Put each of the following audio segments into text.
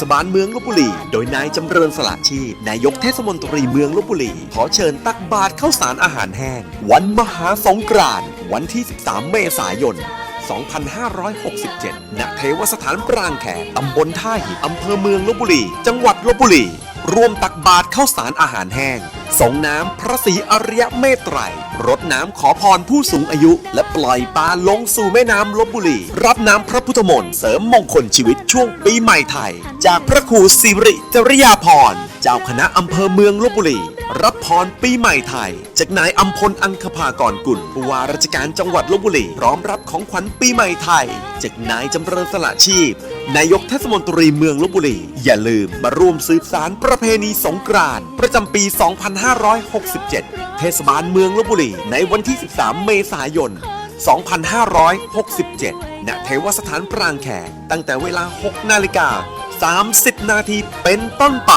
ศบาลเมืองลบบุรี โดยนายจำเริญสละชีพนายกเทศมนตรีเมืองลบบุรี ขอเชิญตักบาตรข้าวสารอาหารแห้ง วันมหาสงกรานต์วันที่ 13 เมษายน 2567 ณ เทวสถานปรางแขกตำบลท่าหินอำเภอเมืองลบบุรี จังหวัดลบบุรี รวมตักบาตรข้าวสารอาหารแห้งส่งน้ำพระศรีอริยเมตไตรรดน้ำขอพรผู้สูงอายุ และปล่อยปลาลงสู่แม่น้ำลบบุรี รับน้ำพระพุทธมนต์เสริมมงคลชีวิตช่วงปีใหม่ไทย จากพระครูสิริจริยาพร เจ้าคณะอำเภอเมืองลบบุรี รับพรปีใหม่ไทย จากนายอัมพลอังคภากรกุลผู้ว่าราชการจังหวัดลบบุรี พร้อมรับของขวัญปีใหม่ไทย จากนายจำเริญสละชีพ นายกเทศมนตรีเมืองลบบุรี อย่าลืมมาร่วมสืบสารประเพณีสงกรานต์ประจำปี 2567 เทศบาลเมืองลบบุรี ในวันที่ 13 เมษายน 2567 ณ เทวสถานปรางแขกตั้งแต่เวลา 6 นาฬิกา 30 นาทีเป็นต้นไป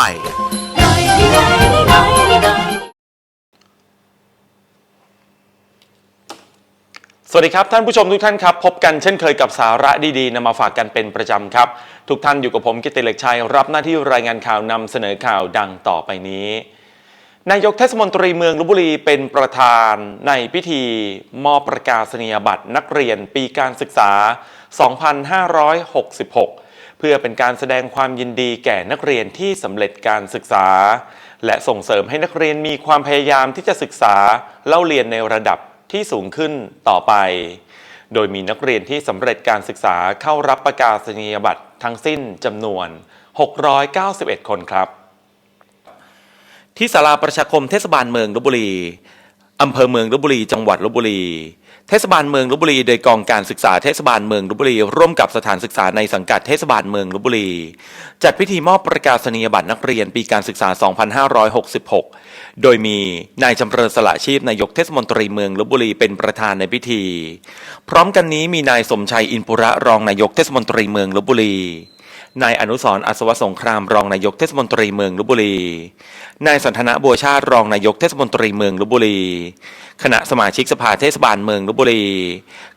สวัสดีครับท่านผู้ชมทุกท่านครับ พบกันเช่นเคยกับสาระดีๆนำมาฝากกันเป็นประจำครับ ทุกท่านอยู่กับผมกิติเหล็กชัย รับหน้าที่รายงานข่าวนำเสนอข่าวดังต่อไปนี้นายกเทศมนตรีเมืองลบบุรีเป็นประธานในพิธี มอบประกาศนียบัตรนักเรียนปีการศึกษา 2566 เพื่อเป็นการแสดงความยินดีแก่นักเรียนที่สำเร็จการศึกษา และส่งเสริมให้นักเรียนมีความพยายามที่จะศึกษาเล่าเรียนในระดับที่สูงขึ้นต่อไป โดยมีนักเรียนที่สำเร็จการศึกษาเข้ารับประกาศนียบัตรทั้งสิ้นจำนวน 691 คนครับ ที่ศาลาประชาคมเทศบาลเมืองลบบุรีอำเภอเมืองลบบุรี จังหวัดลบบุรี เทศบาลเมืองลบบุรี โดยกองการศึกษาเทศบาลเมืองลบบุรี ร่วมกับสถานศึกษาในสังกัดเทศบาลเมืองลบบุรี จัดพิธีมอบประกาศนียบัตรนักเรียนปีการศึกษา 2566 โดยมีนายจำเริญสละชีพนายกเทศมนตรีเมืองลบบุรีเป็นประธานในพิธี พร้อมกันนี้มีนายสมชัยอินปุระรองนายกเทศมนตรีเมืองลบบุรี นายอนุสรอัศวสงครามรองนายกเทศมนตรีเมืองลบบุรี นายสันทนาบัวชาติรองนายกเทศมนตรีเมืองลบบุรี คณะสมาชิกสภาเทศบาลเมืองลบบุรี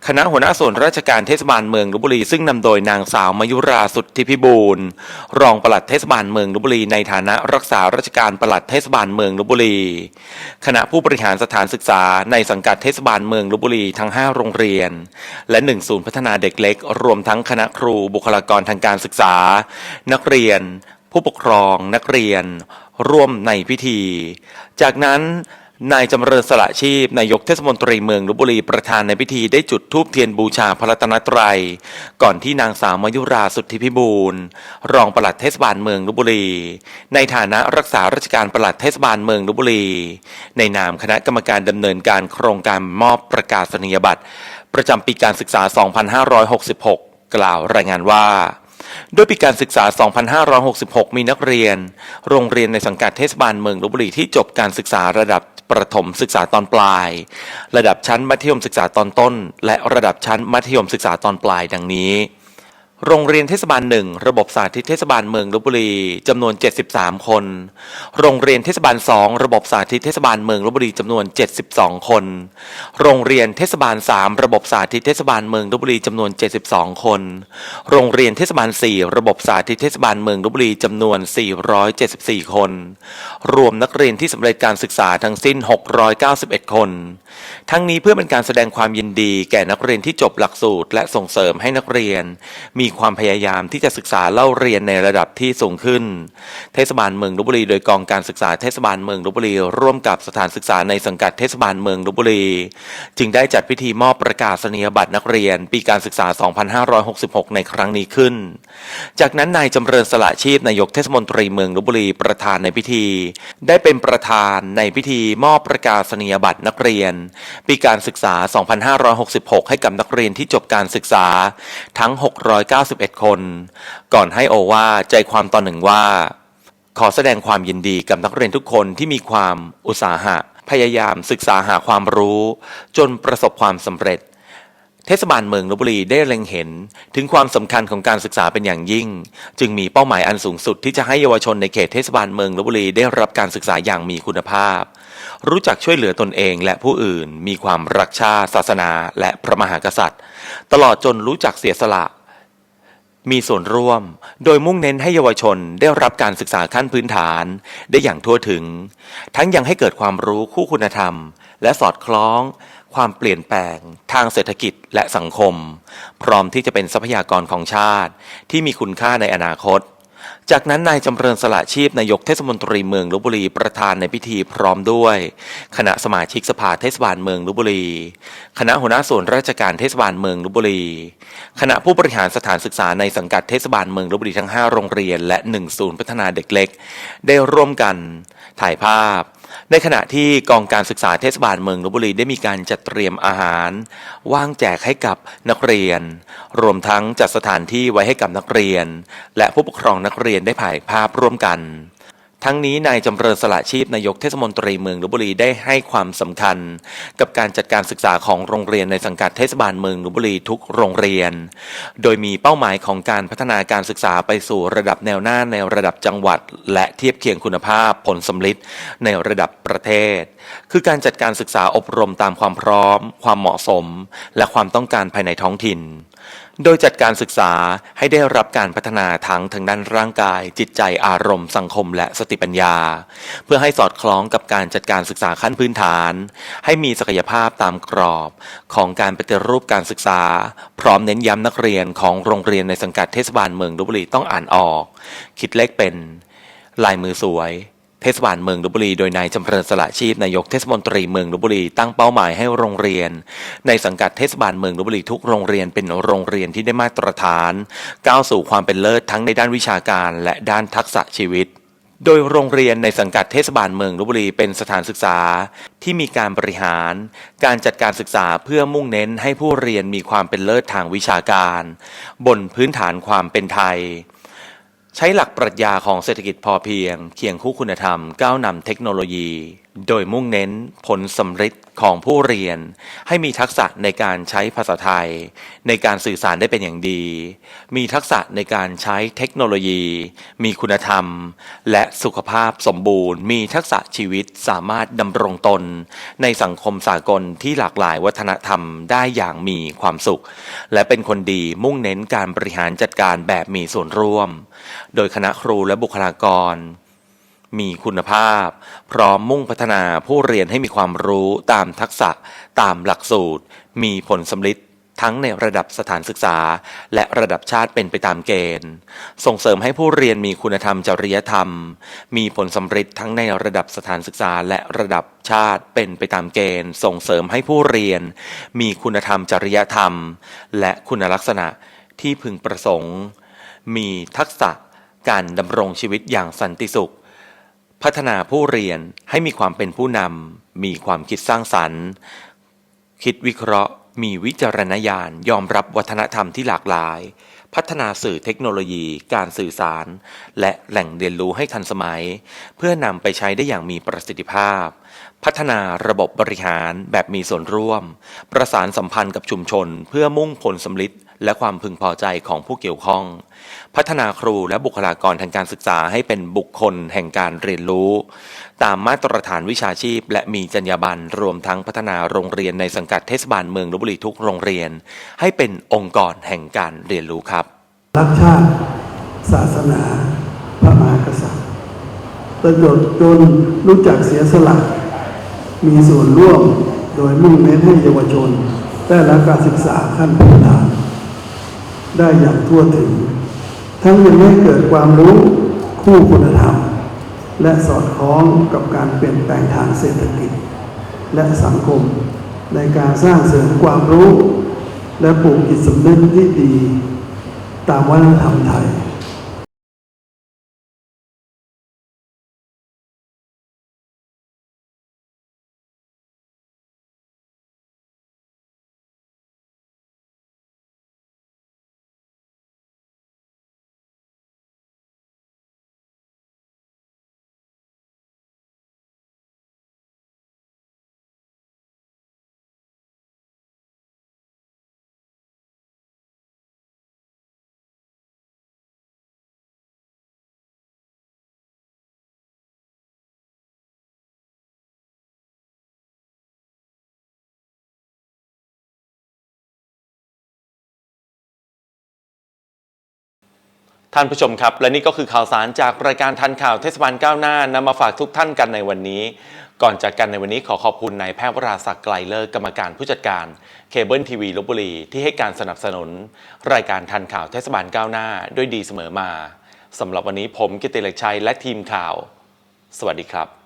คณะหัวหน้าส่วนราชการเทศบาลเมืองลบบุรี ซึ่งนำโดยนางสาวมายุราสุทธิพิบูลรองปลัดเทศบาลเมืองลบบุรี ในฐานะรักษาราชการปลัดเทศบาลเมืองลบบุรี คณะผู้บริหารสถานศึกษาในสังกัดเทศบาลเมืองลบบุรีทั้ง 5 โรงเรียน และหนึ่งศูนย์พัฒนาเด็กเล็ก รวมทั้งคณะครูบุคลากรทางการศึกษานักเรียน ผู้ปกครองนักเรียน ร่วมในพิธี จากนั้นนายจำเริญสละชีพนายกเทศมนตรีเมืองลบบุรีประธานในพิธีได้จุดธูปเทียนบูชาพระรัตนตรัย ก่อนที่นางสาวมายุราสุทธิพิบูลรองปลัดเทศบาลเมืองลบบุรี ในฐานะรักษาราชการปลัดเทศบาลเมืองลบบุรี ในนามคณะกรรมการดำเนินการโครงการมอบประกาศนียบัตร ประจำปีการศึกษา 2566 กล่าวรายงานว่า โดยปีการศึกษา 2566 มีนักเรียน โรงเรียนในสังกัดเทศบาลเมืองลบบุรีที่จบการศึกษาระดับประถมศึกษาตอนปลาย ระดับชั้นมัธยมศึกษาตอนต้น และระดับชั้นมัธยมศึกษาตอนปลายดังนี้ โรงเรียนเทศบาลหนึ่งระบบสาธิตเทศบาลเมืองลบบุรีจำนวน 73 คน โรงเรียนเทศบาล2ระบบสาธิตเทศบาลเมืองลบบุรีจำนวน 72 คน โรงเรียนเทศบาล3ระบบสาธิตเทศบาลเมืองลบบุรีจำนวน 72 คน โรงเรียนเทศบาล4ระบบสาธิตเทศบาลเมืองลบบุรีจำนวน 474 คน รวมนักเรียนที่สำเร็จการศึกษาทั้งสิ้น 691 คน ทั้งนี้เพื่อเป็นการแสดงความยินดีแก่นักเรียนที่จบหลักสูตร และส่งเสริมให้นักเรียนมีความพยายามที่จะศึกษาเล่าเรียนในระดับที่สูงขึ้น เทศบาลเมืองลบบุรี โดยกองการศึกษาเทศบาลเมืองลบบุรี ร่วมกับสถานศึกษาในสังกัดเทศบาลเมืองลบบุรี จึงได้จัดพิธีมอบประกาศนียบัตรนักเรียน ปีการศึกษา 2566 ในครั้งนี้ขึ้น จากนั้นนายจำเริญสละชีพนายกเทศมนตรีเมืองลบบุรีประธานในพิธี ได้เป็นประธานในพิธีมอบประกาศนียบัตรนักเรียน ปีการศึกษา 2566 ให้กับนักเรียนที่จบการศึกษาทั้ง91 คน ก่อนให้โอวาใจความตอนหนึ่งว่า ขอแสดงความยินดีกับนักเรียนทุกคนที่มีความอุตสาหะ พยายามศึกษาหาความรู้ จนประสบความสำเร็จ เทศบาลเมืองลบบุรีได้เล็งเห็นถึงความสำคัญของการศึกษาเป็นอย่างยิ่ง จึงมีเป้าหมายอันสูงสุดที่จะให้เยาวชนในเขตเทศบาลเมืองลบบุรีได้รับการศึกษาอย่างมีคุณภาพ รู้จักช่วยเหลือตนเองและผู้อื่น มีความรักชาติศาสนา และพระมหากษัตริย์ ตลอดจนรู้จักเสียสละ มีส่วนร่วม โดยมุ่งเน้นให้เยาวชนได้รับการศึกษาขั้นพื้นฐาน ได้อย่างทั่วถึง ทั้งยังให้เกิดความรู้คู่คุณธรรม และสอดคล้อง ความเปลี่ยนแปลง ทางเศรษฐกิจและสังคม พร้อมที่จะเป็นทรัพยากรของชาติ ที่มีคุณค่าในอนาคต จากนั้นนายจำเริญสละชีพนายกเทศมนตรีเมืองลบบุรีประธานในพิธีพร้อมด้วย คณะสมาชิกสภาเทศบาลเมืองลบบุรี คณะหัวหน้าส่วนราชการเทศบาลเมืองลบบุรี คณะผู้บริหารสถานศึกษาในสังกัดเทศบาลเมืองลบบุรีทั้ง 5 โรงเรียน และ1ศูนย์พัฒนาเด็กเล็ก ได้ร่วมกันถ่ายภาพ ในขณะที่กองการศึกษาเทศบาลเมืองลบบุรีได้มีการจัดเตรียมอาหาร ว่างแจกให้กับนักเรียน รวมทั้งจัดสถานที่ไว้ให้กับนักเรียน และผู้ปกครองนักเรียนได้ถ่ายภาพร่วมกัน ทั้งนี้นายจำเริญสละชีพนายกเทศมนตรีเมืองลบบุรีได้ให้ความสำคัญ กับการจัดการศึกษาของโรงเรียนในสังกัดเทศบาลเมืองลบบุรีทุกโรงเรียน โดยมีเป้าหมายของการพัฒนาการศึกษาไปสู่ระดับแนวหน้าในระดับจังหวัด และเทียบเคียงคุณภาพผลสำลิดในระดับประเทศ คือการจัดการศึกษาอบรมตามความพร้อม ความเหมาะสม และความต้องการภายในท้องถิ่น โดยจัดการศึกษาให้ได้รับการพัฒนาทั้งทางด้านร่างกาย จิตใจอารมณ์ สังคม และสติปัญญา เพื่อให้สอดคล้องกับการจัดการศึกษาขั้นพื้นฐาน ให้มีศักยภาพตามกรอบ ของการปฏิรูปการศึกษา พร้อมเน้นย้ำนักเรียนของโรงเรียนในสังกัดเทศบาลเมืองลบบุรีต้องอ่านออก คิดเลขเป็น ลายมือสวย เทศบาลเมืองลบบุรีโดยนายจำเริญสละชีพนายกเทศมนตรีเมืองลบบุรีตั้งเป้าหมายให้โรงเรียน ในสังกัดเทศบาลเมืองลบบุรีทุกโรงเรียนเป็นโรงเรียนที่ได้มาตรฐาน ก้าวสู่ความเป็นเลิศทั้งในด้านวิชาการ และด้านทักษะชีวิตโดยโรงเรียนในสังกัดเทศบาลเมืองลบบุรีเป็นสถานศึกษา ที่มีการบริหาร การจัดการศึกษาเพื่อมุ่งเน้นให้ผู้เรียนมีความเป็นเลิศทางวิชาการ บนพื้นฐานความเป็นไทย ใช้หลักปรัชญาของเศรษฐกิจพอเพียง เคียงคู่คุณธรรม ก้าวนำเทคโนโลยี โดยมุ่งเน้นผลสำฤทธิ์ของผู้เรียน ให้มีทักษะในการใช้ภาษาไทย ในการสื่อสารได้เป็นอย่างดี มีทักษะในการใช้เทคโนโลยี มีคุณธรรม และสุขภาพสมบูรณ์ มีทักษะชีวิตสามารถดำรงตน ในสังคมสากลที่หลากหลายวัฒนธรรมได้อย่างมีความสุข และเป็นคนดีมุ่งเน้นการบริหารจัดการแบบมีส่วนร่วม โดยคณะครูและบุคลากร มีคุณภาพ พร้อมมุ่งพัฒนาผู้เรียนให้มีความรู้ตามทักษะ ตามหลักสูตร มีผลสำลิดทั้งในระดับสถานศึกษา และระดับชาติเป็นไปตามเกณฑ์ ส่งเสริมให้ผู้เรียนมีคุณธรรมจริยธรรม มีผลสำลิดทั้งในระดับสถานศึกษา และระดับชาติเป็นไปตามเกณฑ์ ส่งเสริมให้ผู้เรียน มีคุณธรรมจริยธรรม และคุณลักษณะที่พึงประสงค์ มีทักษะการดำรงชีวิตอย่างสันติสุข พัฒนาผู้เรียนให้มีความเป็นผู้นำมีความคิดสร้างสรรค์ คิดวิเคราะห์ มีวิจารณญาณยอมรับวัฒนธรรมที่หลากหลาย พัฒนาสื่อเทคโนโลยี การสื่อสาร และแหล่งเรียนรู้ให้ทันสมัย เพื่อนำไปใช้ได้อย่างมีประสิทธิภาพ พัฒนาระบบบริหารแบบมีส่วนร่วม ประสานสัมพันธ์กับชุมชน เพื่อมุ่งผลสำลิด และความพึงพอใจของผู้เกี่ยวข้อง พัฒนาครูและบุคลากรทางการศึกษาให้เป็นบุคคลแห่งการเรียนรู้ ตามมาตรฐานวิชาชีพ และมีจรรยาบรรณรวมทั้งพัฒนาโรงเรียนในสังกัดเทศบาลเมืองลบบุรีทุกโรงเรียน ให้เป็นองค์กรแห่งการเรียนรู้ครับ รักชาติ ศาสนา พระมหากษัตริย์ตลอดจนรู้จักเสียสละ มีส่วนร่วมโดยมุ่งเน้นให้เยาวชน ได้รับการศึกษาขั้นพื้นฐาน ได้อย่างทั่วถึง ทั้งยังให้เกิดความรู้คู่คุณธรรม และสอดคล้องกับการเปลี่ยนแปลงทางเศรษฐกิจ และสังคม ในการสร้างเสริมความรู้ และปลูกจิตสำนึกที่ดี ตามวัฒนธรรมไทย ท่านผู้ชมครับ และนี่ก็คือข่าวสารจากรายการทันข่าวเทศบาลก้าวหน้านำมาฝากทุกท่านกันในวันนี้ ก่อนจากกันในวันนี้ขอขอบคุณนายแพทย์วราศักดิ์ไกลเลิศกรรมการผู้จัดการเคเบิลทีวีลบบุรีที่ให้การสนับสนุน รายการทันข่าวเทศบาลก้าวหน้าด้วยดีเสมอมาสำหรับวันนี้ผมกิติเลกชัยและทีมข่าว สวัสดีครับ